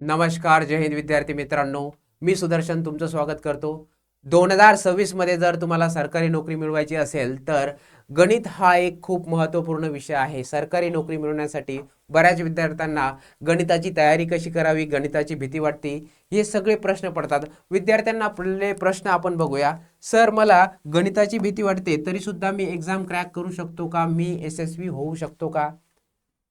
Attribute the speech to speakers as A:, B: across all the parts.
A: नमस्कार जय हिंद विद्यार्थी मित्रांनो. मी सुदर्शन तुमचं स्वागत करतो. दोन हजार सव्वीसमध्ये जर तुम्हाला सरकारी नोकरी मिळवायची असेल तर गणित हा एक खूप महत्त्वपूर्ण विषय आहे. सरकारी नोकरी मिळवण्यासाठी बऱ्याच विद्यार्थ्यांना गणिताची तयारी कशी करावी गणिताची भीती वाटते हे सगळे प्रश्न पडतात. विद्यार्थ्यांना पडलेले प्रश्न आपण बघूया. सर मला गणिताची भीती वाटते तरीसुद्धा मी एक्झाम क्रॅक करू शकतो का? मी यशस्वी होऊ शकतो का?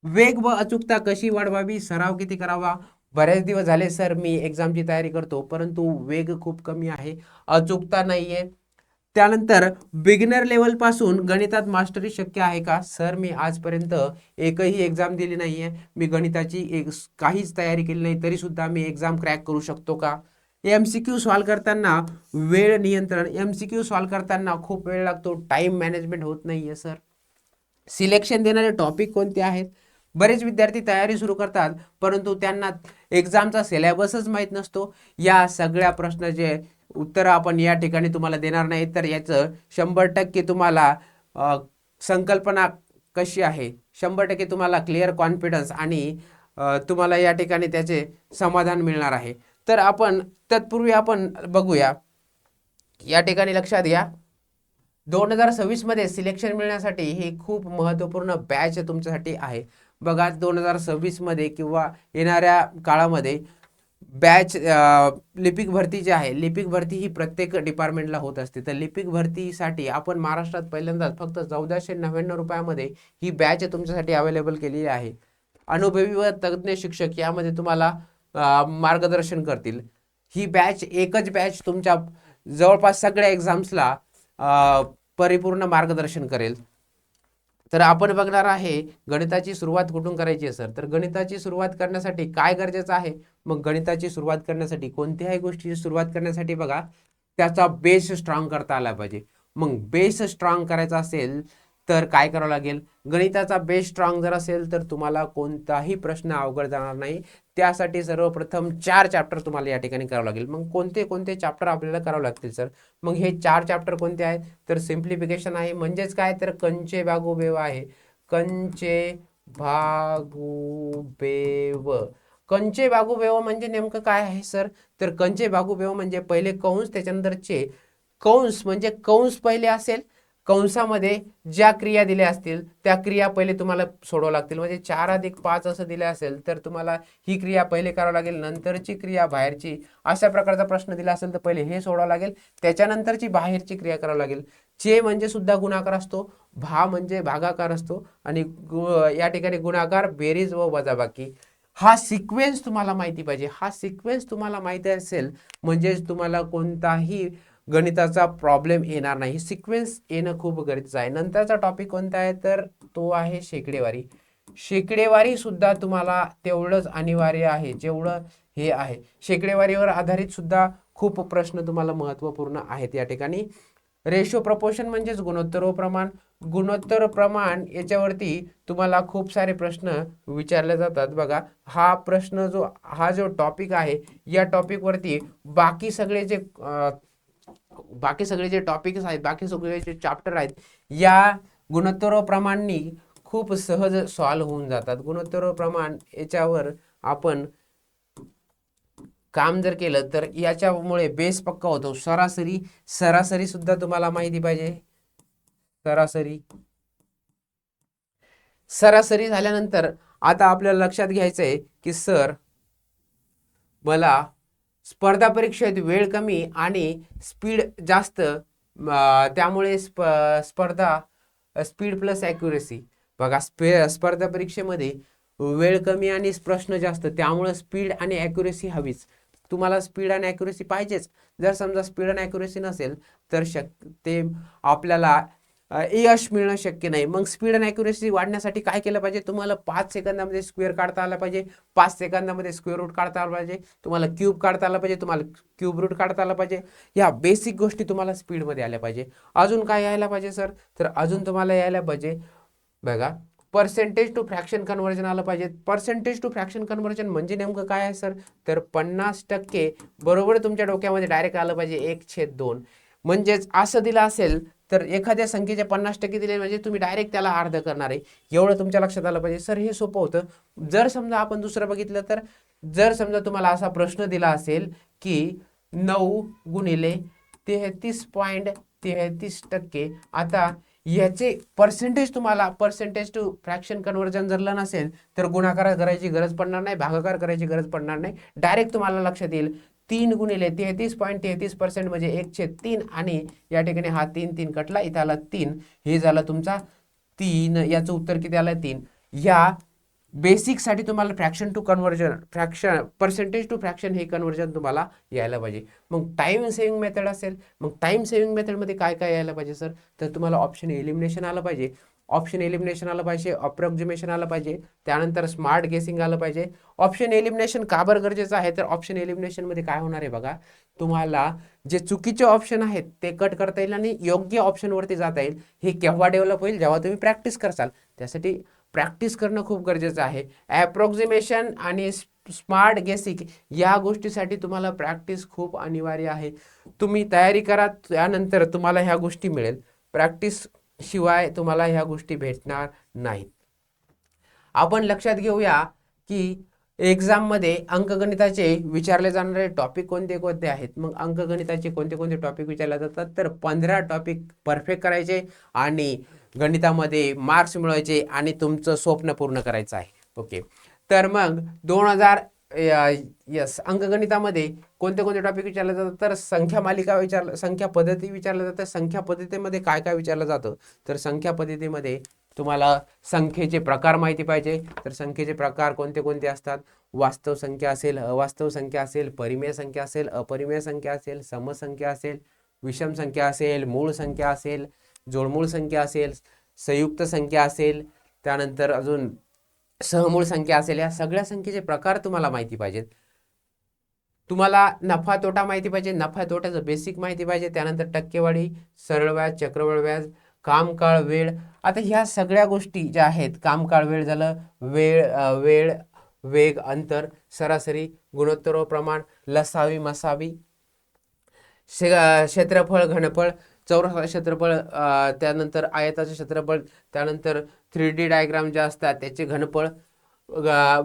A: वेग व अचूकता कशी वाढवावी? सराव किती करावा? बरेच दिवस झाले सर मी एक्झामची तयारी करतो परंतु वेग खूप कमी आहे अचूकता नाही आहे त्यानंतर बिगिनर लेवलपासून गणितात मास्टरी शक्य आहे का? सर मी आजपर्यंत एकही एक्झाम दिली नाही आहे मी गणिताची एक काहीच तयारी केली नाही तरीसुद्धा मी एक्झाम क्रॅक करू शकतो का? एम सी क्यू सॉल्व करताना वेळ नियंत्रण एम सी क्यू सॉल्व करताना खूप वेळ लागतो टाईम मॅनेजमेंट होत नाही आहे सर. सिलेक्शन देणारे टॉपिक कोणते आहेत? बरेच विद्यार्थी तयारी सुरू करतात परंतु त्यांना एक्झामचा सिलेबसच माहीत नसतो. या सगळ्या प्रश्नाचे उत्तरं आपण या ठिकाणी तुम्हाला देणार नाही तर याचं शंभर टक्के तुम्हाला संकल्पना कशी आहे? शंभर टक्के तुम्हाला क्लिअर कॉन्फिडन्स आणि तुम्हाला या ठिकाणी त्याचे समाधान मिळणार आहे. तर आपण तत्पूर्वी आपण बघूया. या ठिकाणी लक्षात घ्या. दोन हजार सव्वीसमध्ये सिलेक्शन मिळण्यासाठी ही खूप महत्त्वपूर्ण बॅच तुमच्यासाठी आहे. बघा दोन हजार सव्वीसमध्ये किंवा येणाऱ्या काळामध्ये बॅच लिपिक भरती जी आहे लिपिक भरती ही प्रत्येक डिपार्टमेंटला होत असते. तर लिपिक भरतीसाठी आपण महाराष्ट्रात पहिल्यांदाच फक्त चौदाशे नव्याण्णव रुपयामध्ये ही बॅच तुमच्यासाठी अवेलेबल केलेली आहे. अनुभवी व तज्ज्ञ शिक्षक यामध्ये तुम्हाला मार्गदर्शन करतील. ही बॅच एकच बॅच तुमच्या जवळपास सगळ्या एक्झाम्सला परिपूर्ण मार्गदर्शन करेल. तर आपण बघणार आहे गणिताची सुरुवात कुठून करायची आहे सर? तर गणिताची सुरुवात करण्यासाठी काय गरजेचं आहे? मग गणिताची सुरुवात करण्यासाठी कोणत्याही गोष्टीची सुरुवात करण्यासाठी बघा त्याचा बेस स्ट्रॉंग करता आला पाहिजे. मग बेस स्ट्रॉंग करायचा असेल तर काय करावं लागेल? गणिताचा बेस स्ट्रॉंग जर असेल तर तुम्हाला कोणताही प्रश्न अवघड जाणार नाही. त्यासाठी सर्वप्रथम चार चॅप्टर तुम्हाला या ठिकाणी करावं लागेल. मग कोणते कोणते चॅप्टर आपल्याला करावं लागतील सर मग हे चार चॅप्टर कोणते आहेत? तर सिम्प्लिफिकेशन आहे. म्हणजेच काय? तर कंचे भागू बेव आहे. कंचे भागू बेव. कंचे भागू बेव म्हणजे नेमकं काय आहे सर तर कंचे भागू बेव म्हणजे पहिले कंस त्याच्यानंतरचे कंस म्हणजे कंस पहिले असेल. कंसामध्ये ज्या क्रिया दिल्या असतील त्या क्रिया पहिले तुम्हाला सोडवावं लागतील. म्हणजे चार अधिक पाच असं दिलं असेल तर तुम्हाला ही क्रिया पहिले करावं लागेल नंतरची क्रिया बाहेरची. अशा प्रकारचा प्रश्न दिला असेल तर पहिले हे सोडावं लागेल. त्याच्यानंतरची बाहेरची क्रिया करावं लागेल. चे म्हणजे सुद्धा गुणाकार असतो भा म्हणजे भागाकार असतो आणि गु- या ठिकाणी गुणाकार बेरीज व वजाबाकी. हा सिक्वेन्स तुम्हाला माहिती पाहिजे. हा सिक्वेन्स तुम्हाला माहिती असेल म्हणजेच तुम्हाला कोणताही गणिताचा प्रॉब्लेम येणार नाही. सिक्वेन्स येणं खूप गरजेचं आहे. नंतरचा टॉपिक कोणता आहे? तर तो आहे शेकडेवारी. शेकडेवारी सुद्धा तुम्हाला तेवढंच अनिवार्य आहे जेवढं हे आहे. शेकडेवारीवर आधारित सुद्धा खूप प्रश्न तुम्हाला महत्त्वपूर्ण आहेत या ठिकाणी. रेशो प्रपोशन म्हणजेच गुणोत्तर प्रमाण. गुणोत्तर प्रमाण याच्यावरती तुम्हाला खूप सारे प्रश्न विचारले जातात. बघा हा प्रश्न जो हा जो टॉपिक आहे या टॉपिकवरती बाकी सगळे जे बाकी सगळे जे टॉपिक्स आहेत बाकी सगळे जे चॅप्टर आहेत या गुणोत्तर प्रमाणनी खूप सहज सॉल्व होऊन जातात. गुणोत्तर प्रमाण याच्यावर आपण काम जर केलं तर याच्यामुळे बेस पक्का होतो. सरासरी सरासरी सुद्धा तुम्हाला माहिती पाहिजे. सरासरी. सरासरी झाल्यानंतर आता आपल्याला लक्षात घ्यायचंय की सर मला स्पर्धा परीक्षेत वेळ कमी आणि स्पीड जास्त त्यामुळे स्प स्पर्धा स्पीड प्लस ॲक्युरेसी. बघा स्पे स्पर्धा परीक्षेमध्ये वेळ कमी आणि प्रश्न जास्त त्यामुळं स्पीड आणि ॲक्युरेसी हवीच. तुम्हाला स्पीड आणि ॲक्युरेसी पाहिजेच. जर समजा स्पीड आणि ॲक्युरेसी नसेल तर शक ते आपल्याला यश मिळणं शक्य नाही. मग स्पीड अँड ॲक्युरेसी वाढण्यासाठी काय केलं पाहिजे? तुम्हाला पाच सेकंदामध्ये स्क्वेअर काढता आला पाहिजे. पाच सेकंदामध्ये स्क्वेअर रूट काढता आला पाहिजे. तुम्हाला क्यूब काढता आला पाहिजे. तुम्हाला क्यूब रूट काढता आला पाहिजे. ह्या बेसिक गोष्टी तुम्हाला स्पीडमध्ये आल्या पाहिजे. अजून काय यायला पाहिजे सर तर अजून तुम्हाला यायला पाहिजे. बघा पर्सेंटेज टू फ्रॅक्शन कन्व्हर्जन आलं पाहिजे. पर्सेंटेज टू फ्रॅक्शन कन्व्हर्जन म्हणजे नेमकं काय आहे सर तर पन्नास टक्के बरोबर तुमच्या डोक्यामध्ये डायरेक्ट आलं पाहिजे. एक छेद दोन. म्हणजेच असं दिलं असेल तर एखाद्या संख्येचे पन्नास टक्के दिले म्हणजे तुम्ही डायरेक्ट त्याला अर्ध करणार आहे. एवढं तुमच्या लक्षात आलं पाहिजे. सर हे सोपं होतं. जर समजा आपण दुसरं बघितलं तर जर समजा तुम्हाला असा प्रश्न दिला असेल की नऊ गुणिले तेहतीस पॉईंट तेहतीस टक्के आता याचे पर्सेंटेज तुम्हाला पर्सेंटेज टू फ्रॅक्शन कन्वर्जन जर नसेल तर गुणाकार करायची गरज पडणार नाही भागाकार करायची गरज पडणार नाही. डायरेक्ट तुम्हाला लक्षात येईल. तीन गुणिले तेहतीस पॉईंट तेहतीस पर्सेंट म्हणजे एकशे तीन आणि या ठिकाणी हा तीन तीन कटला इथं आला तीन. हे झालं तुमचा तीन. याचं उत्तर किती आलं तीन. या बेसिकसाठी तुम्हाला fraction to conversion fraction percentage to fraction हे कन्व्हर्जन तुम्हाला यायला पाहिजे. मग टाईम सेव्हिंग मेथड असेल. मग टाईम सेव्हिंग मेथडमध्ये काय काय यायला पाहिजे सर तर तुम्हाला ऑप्शन एलिमिनेशन आलं पाहिजे. ऑप्शन एलिमिनेशन आलं पाहिजे अप्रॉक्झिमेशन आलं पाहिजे त्यानंतर स्मार्ट गेसिंग आलं पाहिजे. ऑप्शन एलिमिनेशन का बरं गरजेचं आहे? तर ऑप्शन एलिमिनेशनमध्ये काय होणार आहे बघा? तुम्हाला जे चुकीचे ऑप्शन आहेत ते कट करता येईल आणि योग्य ऑप्शनवरती जाता येईल. हे केव्हा डेव्हलप होईल? जेव्हा तुम्ही प्रॅक्टिस करसाल. त्यासाठी प्रॅक्टिस करणं खूप गरजेचं आहे. ॲप्रॉक्झिमेशन आणि स्मार्ट गेसिक या गोष्टीसाठी तुम्हाला प्रॅक्टिस खूप अनिवार्य आहे. तुम्ही तयारी करा त्यानंतर तुम्हाला ह्या गोष्टी मिळेल. प्रॅक्टिस शिवाय तुम्हाला ह्या गोष्टी भेटणार नाहीत. आपण लक्षात घेऊया की एक्झाममध्ये अंकगणिताचे विचारले जाणारे टॉपिक कोणते कोणते आहेत? मग अंकगणिताचे कोणते कोणते टॉपिक विचारले जातात? तर पंधरा टॉपिक परफेक्ट करायचे आणि गणितामध्ये मार्क्स मिळवायचे आणि तुमचं स्वप्न पूर्ण करायचं आहे. ओके तर मग दोन हजार यस अंकगणितामध्ये कोणते कोणते टॉपिक विचारले जातात? तर संख्या मालिका विचार संख्या पद्धती विचारल्या जातात. संख्या पद्धतीमध्ये काय काय विचारलं जातं? तर संख्या पद्धतीमध्ये तुम्हाला संख्येचे प्रकार माहिती पाहिजे. तर संख्येचे प्रकार कोणते कोणते असतात? वास्तव संख्या असेल अवास्तव संख्या असेल परिमेय संख्या असेल अपरिमेय संख्या असेल समसंख्या असेल विषम संख्या असेल मूळ संख्या असेल जोडमूळ संख्या असेल संयुक्त संख्या असेल त्यानंतर अजून सहमूळ संख्या असेल. या सगळ्या संख्येचे प्रकार तुम्हाला माहिती पाहिजेत. तुम्हाला नफा तोटा माहिती पाहिजे. नफा तोट्याचं बेसिक माहिती पाहिजे. त्यानंतर टक्केवारी सरळ व्याज चक्रवळ व्याज कामकाळ वेळ. आता ह्या सगळ्या गोष्टी ज्या आहेत कामकाळ वेळ झालं वेळ वेळ वेग अंतर सरासरी गुणोत्तर व प्रमाण लसावी मसावी क्षेत्रफळ घनफळ चौरस क्षेत्रफळ त्यानंतर आयताचे क्षेत्रफळ त्यानंतर थ्री डी डायग्राम जे असतात त्याचे घनफळ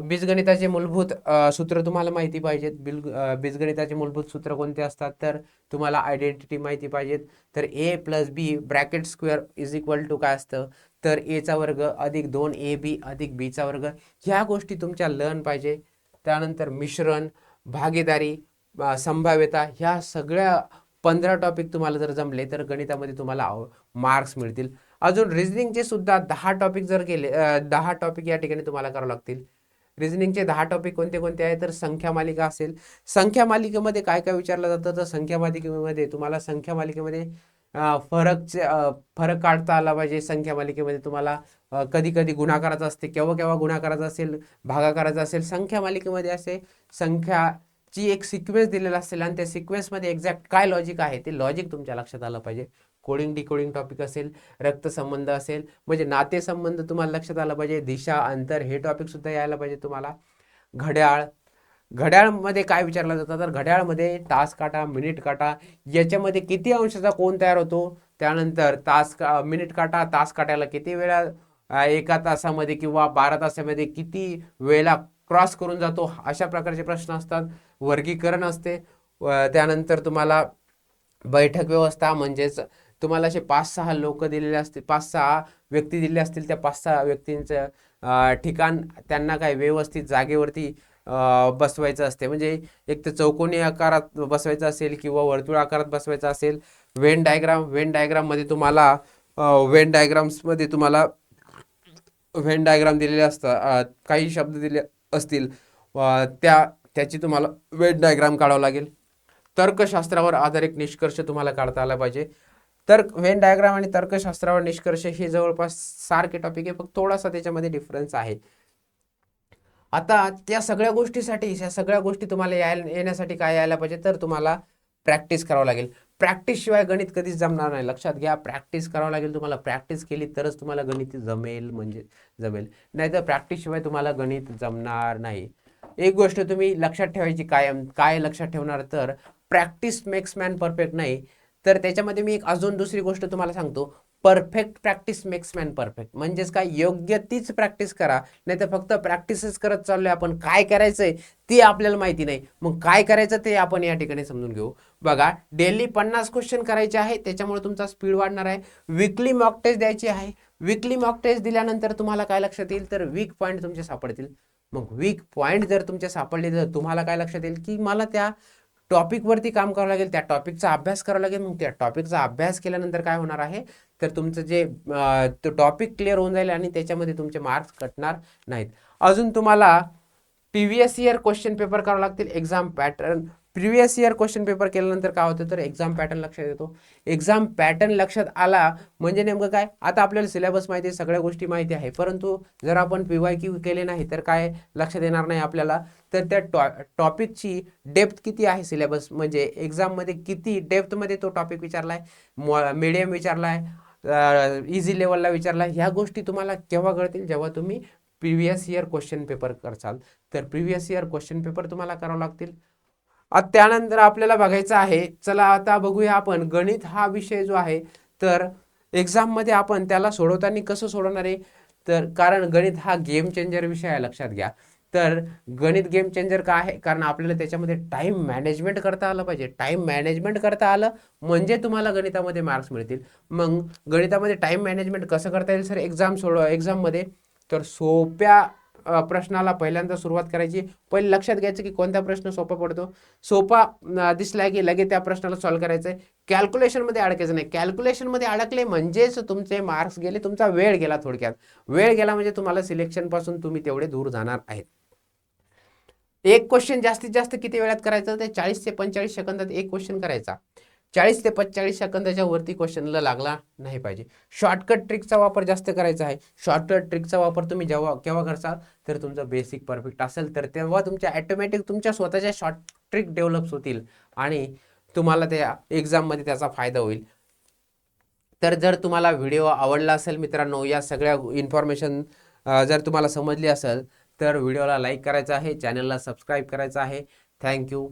A: बीजगणिताचे मूलभूत सूत्र तुम्हाला माहिती पाहिजेत. बिल बीजगणिताचे मूलभूत सूत्र कोणते असतात? तर तुम्हाला आयडेंटिटी माहिती पाहिजेत. तर A plus B bracket square is equal to काय असतं? तर एचा वर्ग अधिक दोन ए बी अधिक बीचा वर्ग. ह्या गोष्टी तुमच्या लर्न पाहिजे. त्यानंतर मिश्रण भागीदारी संभाव्यता ह्या सगळ्या पंधरा टॉपिक तुम्हाला जर जमले तर गणितामध्ये तुम्हाला मार्क्स मिळतील. अजून रिझनिंगचे सुद्धा दहा टॉपिक जर केले दहा टॉपिक या ठिकाणी तुम्हाला करावं लागतील. रिझनिंगचे दहा टॉपिक कोणते कोणते आहे तर संख्या मालिका असेल. संख्या मालिकेमध्ये काय काय विचारलं जातं? तर संख्या मालिकेमध्ये तुम्हाला संख्या मालिकेमध्ये फरकचे फरक काढता आला पाहिजे. संख्या मालिकेमध्ये तुम्हाला कधी कधी गुणाकाराचा असते केव्हा केव्हा गुणाकाराचा असेल भागाकाराचा असेल. संख्या मालिकेमध्ये असे संख्याची एक सिक्वेन्स दिलेला असेल आणि त्या सिक्वेन्समध्ये एक्झॅक्ट काय लॉजिक आहे ते लॉजिक तुमच्या लक्षात आलं पाहिजे. कोडिंग डिकोडिंग टॉपिक असेल रक्तसंबंध असेल म्हणजे नातेसंबंध तुम्हाला लक्षात आलं पाहिजे दिशा अंतर हे टॉपिक सुद्धा यायला पाहिजे तुम्हाला. घड्याळ घड्याळमध्ये काय विचारलं जातं? तर घड्याळमध्ये तास काटा मिनिट काटा याच्यामध्ये किती अंशाचा कोण तयार होतो? त्यानंतर तास का मिनिट काटा तास काट्याला किती वेळा एका तासामध्ये किंवा बारा तासामध्ये किती वेळेला क्रॉस करून जातो? अशा प्रकारचे प्रश्न असतात. वर्गीकरण असते. त्यानंतर तुम्हाला बैठक व्यवस्था म्हणजेच तुम्हाला असे पाच सहा लोक दिलेले असतील पाच सहा व्यक्ती दिलेले असतील त्या पाच सहा व्यक्तींचं ठिकाण त्यांना काय व्यवस्थित जागेवरती बसवायचं असते. म्हणजे एक तर चौकोनी आकारात बसवायचं असेल किंवा वर्तुळ आकारात बसवायचं असेल वेन डायग्राम वेन डायग्राममध्ये तुम्हाला वेन डायग्राम्समध्ये तुम्हाला व्हेन डायग्राम दिलेले असतात काही शब्द दिले असतील त्या त्याची तुम्हाला वेन डायग्राम काढावं लागेल. तर्कशास्त्रावर आधारित निष्कर्ष तुम्हाला काढता आला पाहिजे. तर्क वेन डायग्राम आणि तर्कशास्त्रावर निष्कर्ष हे जवळपास सारखे टॉपिक आहे. फक्त थोडासा त्याच्यामध्ये डिफरन्स आहे. आता त्या सगळ्या गोष्टीसाठी या सगळ्या गोष्टी तुम्हाला यायला येण्यासाठी काय यायला पाहिजे तर तुम्हाला प्रॅक्टिस करावं लागेल. प्रॅक्टिस शिवाय गणित कधीच जमणार नाही. लक्षात घ्या प्रॅक्टिस करावं लागेल. तुम्हाला प्रॅक्टिस केली तरच तुम्हाला गणित जमेल म्हणजे जमेल. नाहीतर प्रॅक्टिस शिवाय तुम्हाला गणित जमणार नाही. एक गोष्ट तुम्ही लक्षात ठेवायची कायम काय लक्षात ठेवणार तर प्रॅक्टिस मेक्स मॅन परफेक्ट नाही. तर त्याच्यामध्ये मी एक अजून दुसरी गोष्ट तुम्हाला सांगतो. Perfect practice makes man perfect म्हणजेच काय? योग्य तीच प्रॅक्टिस करा. नाही तर फक्त प्रॅक्टिसच करत चाललोय आपण. काय करायचंय ते आपल्याला माहिती नाही. मग काय करायचं ते आपण या ठिकाणी समजून घेऊ. बघा डेली पन्नास क्वेश्चन करायचे आहे त्याच्यामुळे तुमचा स्पीड वाढणार आहे. विकली मॉक टेस्ट द्यायची आहे. विकली मॉक टेस्ट दिल्यानंतर तुम्हाला काय लक्षात येईल? तर वीक पॉईंट तुमचे सापडतील. मग वीक पॉईंट जर तुमचे सापडले तर तुम्हाला काय लक्षात येईल? की मला त्या टॉपिकवरती काम करावं लागेल त्या टॉपिकचा अभ्यास करावा लागेल. मग त्या टॉपिकचा अभ्यास केल्यानंतर काय होणार आहे? तर तुमचं जे तो टॉपिक क्लिअर होऊन जाईल आणि त्याच्यामध्ये तुमचे मार्क्स कटणार नाहीत. अजून तुम्हाला T V S year question paper करावं लागतील. Exam pattern previous year question paper केल्यानंतर काय होतं? तर एक्झाम पॅटर्न लक्षात येतो. एक्झाम पॅटर्न लक्षात आला म्हणजे नेमकं काय? आता आपल्याला सिलेबस माहिती आहे सगळ्या गोष्टी माहिती आहे. परंतु जर आपण पी वाय क्यू केले नाही तर काय लक्षात येणार नाही आपल्याला? तर त्या टॉ टॉपिकची डेप्थ किती आहे सिलेबस म्हणजे एक्झाममध्ये किती डेप्थमध्ये तो टॉपिक विचारला आहे मिडियम विचारला आहे इझी लेवलला विचारला ह्या गोष्टी तुम्हाला केव्हा कळतील? जेव्हा तुम्ही प्रिव्हियस इयर क्वेश्चन पेपर करसाल तर प्रिव्हियस इयर क्वेश्चन पेपर तुम्हाला करावं लागतील. आता त्यानंतर आपल्याला बघायचं आहे चला आता बघूया आपण गणित हा विषय जो आहे तर एक्झाममध्ये आपण त्याला सोडवताना कसं सोडवणार आहे? तर कारण गणित हा गेम चेंजर विषय आहे लक्षात घ्या. तर गणित गेम चेंजर का आहे? कारण आपल्याला त्याच्यामध्ये टाईम मॅनेजमेंट करता आलं पाहिजे. टाईम मॅनेजमेंट करता आलं म्हणजे तुम्हाला गणितामध्ये मार्क्स मिळतील. मग गणितामध्ये टाईम मॅनेजमेंट कसं करता येईल सर एक्झाम सोडव एक्झाममध्ये तर सोप्या प्रश्नाला पहिल्यांदा सुरुवात करायची. पहिले लक्षात घ्यायचं की कोणता प्रश्न सोपा पडतो. सोपा दिसला की लगेच त्या प्रश्नाला सॉल्व्ह करायचं आहे कॅल्क्युलेशनमध्ये अडकायचं नाही. कॅल्क्युलेशनमध्ये अडकले म्हणजेच तुमचे मार्क्स गेले तुमचा वेळ गेला थोडक्यात. वेळ गेला म्हणजे तुम्हाला सिलेक्शनपासून तुम्ही तेवढे दूर जाणार आहेत. एक क्वेश्चन जास्तीत जास्त किती वेळात करायचं? ते चाळीस ते पंचेचाळीस सेकंदात एक क्वेश्चन करायचा. चाळीस ते पंचेचाळीस सेकंदाच्या वरती क्वेश्चनला लागला नाही पाहिजे. शॉर्टकट ट्रिकचा वापर जास्त करायचा आहे. शॉर्टकट ट्रिकचा वापर तुम्ही जेव्हा केव्हा करसाल तर तुमचं बेसिक परफेक्ट असेल. तर तेव्हा तुमच्या ॲटोमॅटिक तुमच्या स्वतःच्या शॉर्ट ट्रिक डेव्हलप्स होतील आणि तुम्हाला त्या एक्झाममध्ये त्याचा फायदा होईल. तर जर तुम्हाला व्हिडिओ आवडला असेल मित्रांनो या सगळ्या इन्फॉर्मेशन जर तुम्हाला समजली असेल तर व्हिडिओला लाईक करायचं आहे चॅनलला सबस्क्राईब करायचं आहे. थँक्यू